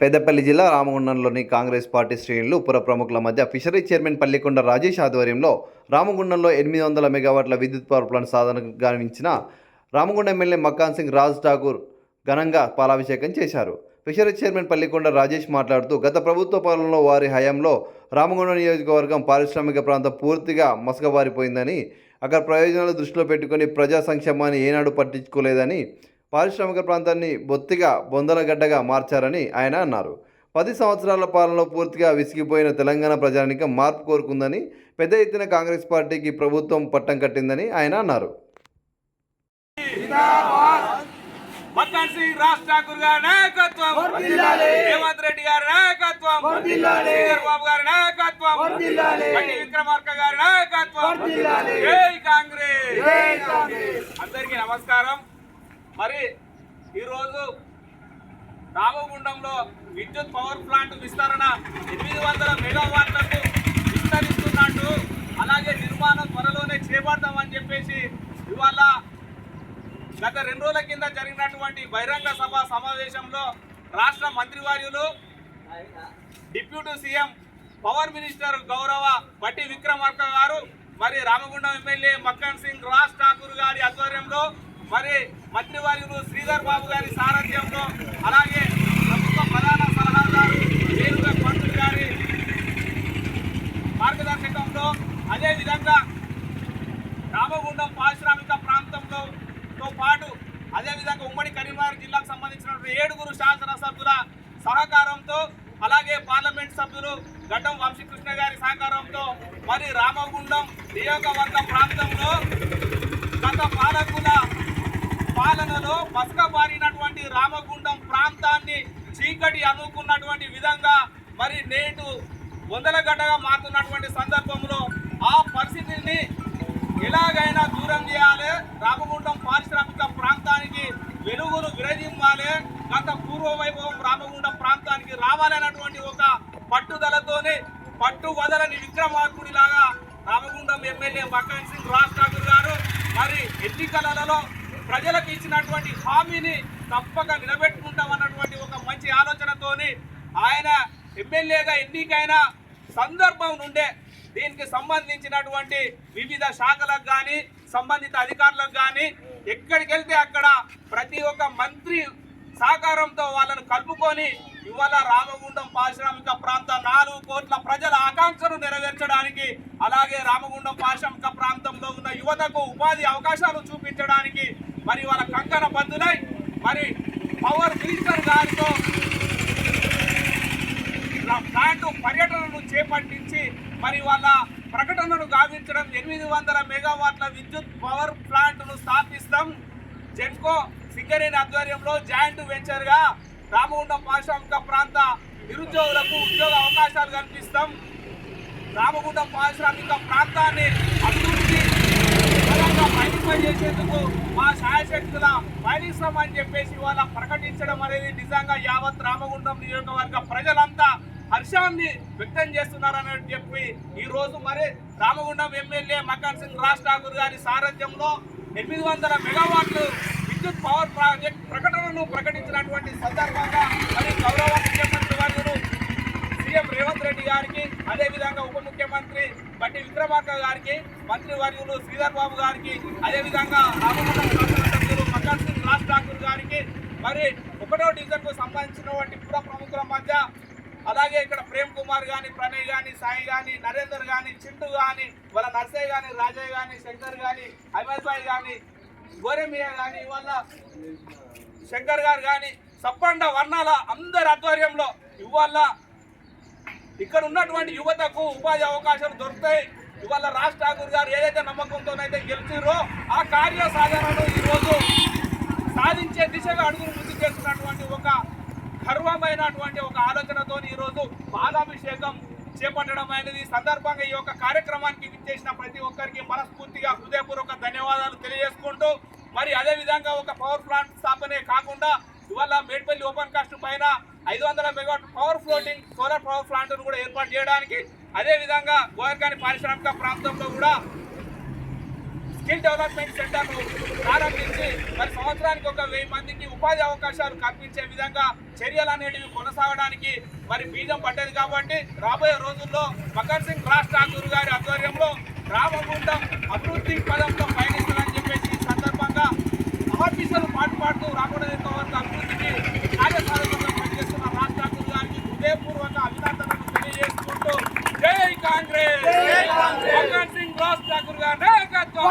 పెద్దపల్లి జిల్లా రామగుండంలోని కాంగ్రెస్ పార్టీ శ్రేణులు పుర ప్రముఖుల మధ్య ఫిషరీ చైర్మన్ పల్లికొండ రాజేష్ ఆధ్వర్యంలో రామగుండంలో ఎనిమిది వందల మెగావాట్ల విద్యుత్ పవర్ ప్లాంట్ సాధనకు గావించిన రామగుండం ఎమ్మెల్యే మక్కాన్ సింగ్ రాజ్ ఠాకూర్ ఘనంగా పాలాభిషేకం చేశారు. ఫిషరీ చైర్మన్ పల్లికొండ రాజేష్ మాట్లాడుతూ గత ప్రభుత్వ పాలనలో వారి హయాంలో రామగుండం నియోజకవర్గం పారిశ్రామిక ప్రాంతం పూర్తిగా మసకబారిపోయిందని అక్కడ ప్రయోజనాలు దృష్టిలో పెట్టుకొని ప్రజా సంక్షేమాన్ని ఏనాడు పట్టించుకోలేదని పారిశ్రామిక ప్రాంతాన్ని బొత్తిగా బొందలగడ్డగా మార్చారని ఆయన అన్నారు. పది సంవత్సరాల పాలనలో పూర్తిగా విసిగిపోయిన తెలంగాణ ప్రజానికం మార్పు కోరుకుందని పెద్ద ఎత్తున కాంగ్రెస్ పార్టీకి ప్రభుత్వం పట్టం కట్టిందని ఆయన అన్నారు. మక్కన్ సింగ్ రాజ్ ఠాకూర్ గారి నాయకత్వం! రేవంత్ రెడ్డి గారి నాయకత్వం! శ్రీధర్ బాబు గారి నాయకత్వం! బండి విక్రమార్క గారి నాయకత్వం! జై కాంగ్రెస్! అందరికీ నమస్కారం. మరి ఈరోజు రామగుండంలో విద్యుత్ పవర్ ప్లాంట్ విస్తరణ ఎనిమిది వందల మెగావాట్లకు విస్తరిస్తున్నట్టు అలాగే నిర్మాణం త్వరలోనే చేపడతామని చెప్పేసి ఇవాళ గత రెండు రోజుల కింద జరిగినటువంటి బహిరంగ సభ సమావేశంలో రాష్ట్ర మంత్రివర్యులు డిప్యూటీ సీఎం పవర్ మినిస్టర్ గౌరవ బట్టి విక్రమార్క గారు మరి రామగుండం ఎమ్మెల్యే మక్కన్ సింగ్ రాజ్ ఠాకూర్ గారి ఆధ్వర్యంలో మరి మంత్రివర్యులు శ్రీధర్ బాబు గారి సారథ్యంలో అలాగే ప్రభుత్వ ప్రధాన సలహాదారు వేరుగా పంతులు గారి మార్గదర్శకంలో అదేవిధంగా రామగుండం పారిశ్రామిక ప్రాంతంలో తో పాటు అదేవిధంగా ఉమ్మడి కరీంనగర్ జిల్లాకు సంబంధించినటువంటి ఏడుగురు శాసనసభ్యుల సహకారంతో అలాగే పార్లమెంట్ సభ్యులు గడ్డం వంశీకృష్ణ గారి సహకారంతో మరి రామగుండం నియోజకవర్గ ప్రాంతంలో గత పాలకుల పాలనలో బసకబారినటువంటి రామగుండం ప్రాంతాన్ని చీకటి అనుకున్నటువంటి విధంగా మరి నేటు వందలగడ్డగా మారుతున్నటువంటి సందర్భంలో ఆ పరిస్థితిని ఎలాగైనా దూరం చేయాలి. రామగుండం పారిశ్రామిక ప్రాంతానికి వెలుగును విరజిమ్మాలి. గత పూర్వ వైభవం రామగుండం ప్రాంతానికి రావాలన్నటువంటి ఒక పట్టుదలతోనే పట్టు వదలని విక్రమార్కుడిలాగా రామగుండం ఎమ్మెల్యే మకాన్ సింగ్ రాజ్ ఠాకూర్ గారు మరి ఎన్నికలలో ప్రజలకు ఇచ్చినటువంటి హామీని తప్పక నిలబెట్టుకుంటామన్నటువంటి ఒక మంచి ఆలోచనతోని ఆయన ఎమ్మెల్యేగా ఎన్నికైన సందర్భం నుండే దీనికి సంబంధించినటువంటి వివిధ శాఖలకు కానీ సంబంధిత అధికారులకు కానీ ఎక్కడికి వెళ్తే అక్కడ ప్రతి ఒక్క మంత్రి సహకారంతో వాళ్ళను కలుపుకొని ఇవాళ రామగుండం పారిశ్రామిక ప్రాంత నాలుగు కోట్ల ప్రజల ఆకాంక్షను నెరవేర్చడానికి అలాగే రామగుండం పారిశ్రామిక ప్రాంతంలో ఉన్న యువతకు ఉపాధి అవకాశాలు చూపించడానికి మరి వాళ్ళ కంకణ బంధులై మరి పవర్ మినిస్టర్ గారితో ప్లాంట్ పర్యటనను చేపట్టించి మరి వాళ్ళ ప్రకటనను గావించడం ఎనిమిది వందల మెగావాట్ల విద్యుత్ పవర్ ప్లాంట్ను స్థాపిస్తాం. జెన్కో సింగరేణి ఆధ్వర్యంలో జాయింట్ వెంచర్గా రామగుండం పారిశ్రామిక ప్రాంత నిరుద్యోగులకు ఉద్యోగ అవకాశాలు కల్పిస్తాం. రామగుండం పారిశ్రామిక ప్రాంతాన్ని అభివృద్ధి పరంగా చేసేందుకు మా శాయశక్తుల పయనిస్తామని చెప్పేసి ఇవాళ ప్రకటించడం అనేది నిజంగా యావత్ రామగుండం నియోజకవర్గ ప్రజలంతా హర్షాన్ని వ్యక్తం చేస్తున్నారని చెప్పి ఈ రోజు మరి రామగుండం ఎమ్మెల్యే మకన్ సింగ్ రాజ్ ఠాకూర్ గారి సారథ్యంలో ఎనిమిది వందల మెగావాట్లు విద్యుత్ పవర్ ప్రాజెక్ట్ ప్రకటనను ప్రకటించినటువంటి సందర్భంగా మరి గౌరవ ముఖ్యమంత్రి వర్యులు సీఎం రేవంత్ రెడ్డి గారికి అదేవిధంగా ఉప ముఖ్యమంత్రి బట్టి విక్రమార్క గారికి మంత్రి వర్యులు శ్రీధర్ బాబు గారికి అదేవిధంగా రామగుండం శాసనసభ్యులు మకన్ సింగ్ రాజ్ ఠాకూర్ గారికి మరి ఒకటో డివిజన్కు సంబంధించినటువంటి పుర ప్రముఖుల మధ్య అలాగే ఇక్కడ ప్రేమ్ కుమార్ గాని ప్రణయ్ గాని సాయి గాని నరేందర్ గాని చింటూ గాని వాళ్ళ నర్సయ్య గాని రాజయ్య గాని శంకర్ గాని అహ్మద్ భాయ్ గాని గోరెమియ గాని ఇవాళ శంకర్ గారు గాని సప్పండ వర్ణాల అందరి ఆధ్వర్యంలో ఇవాళ ఇక్కడ ఉన్నటువంటి యువతకు ఉపాధి అవకాశాలు దొరుకుతాయి. ఇవాళ రాజ్ ఠాకూర్ గారు ఏదైతే నమ్మకంతోనైతే గెలిచిరో ఆ కార్య సాధనను ఈరోజు సాధించే దిశగా అడుగులు ముందుకు చేస్తున్నటువంటి ఒక గర్వమైనటువంటి ఒక ఆలోచనతో ఈరోజు పాలాభిషేకం చేపట్టడం అనేది ఈ సందర్భంగా ఈ యొక్క కార్యక్రమానికి విచ్చేసిన ప్రతి ఒక్కరికి మనస్ఫూర్తిగా హృదయపూర్వక ధన్యవాదాలు తెలియజేసుకుంటూ మరి అదే విధంగా ఒక పవర్ ప్లాంట్ స్థాపనే కాకుండా ఇవాళ మేడ్పల్లి ఓపెన్ కాస్ట్ పైన ఐదు వందల megawatt power floating solar power ప్లాంట్ను కూడా ఏర్పాటు చేయడానికి అదే విధంగా గోయర్కాని పారిశ్రామిక ప్రాంతంలో కూడా స్కిల్ డెవలప్మెంట్ సెంటర్ను ప్రారంభించి మరి సంవత్సరానికి ఒక వెయ్యి మందికి ఉపాధి అవకాశాలు కల్పించే విధంగా చర్యలు అనేటివి కొనసాగడానికి మరి బీజం పడ్డది కాబట్టి రాబోయే రోజుల్లో మకర్ సింగ్ రాజ్ ఠాకూర్ గారి ఆధ్వర్యంలో రామగుండం అభివృద్ధి పదంలో పయనిస్తుందని చెప్పేసి ఈ సందర్భంగా ఆఫీసర్లు పాటు పాడుతూ రాకుండా వరకు అభివృద్ధికి కార్యసాధకంగా పనిచేస్తున్న రాజ్ ఠాకూర్ గారికి హృదయపూర్వక అభినందనలు తెలియజేసుకుంటూ జై కాంగ్రెస్! మకర్ సింగ్ రాజ్ ఠాకూర్ గారి నాయకత్వం!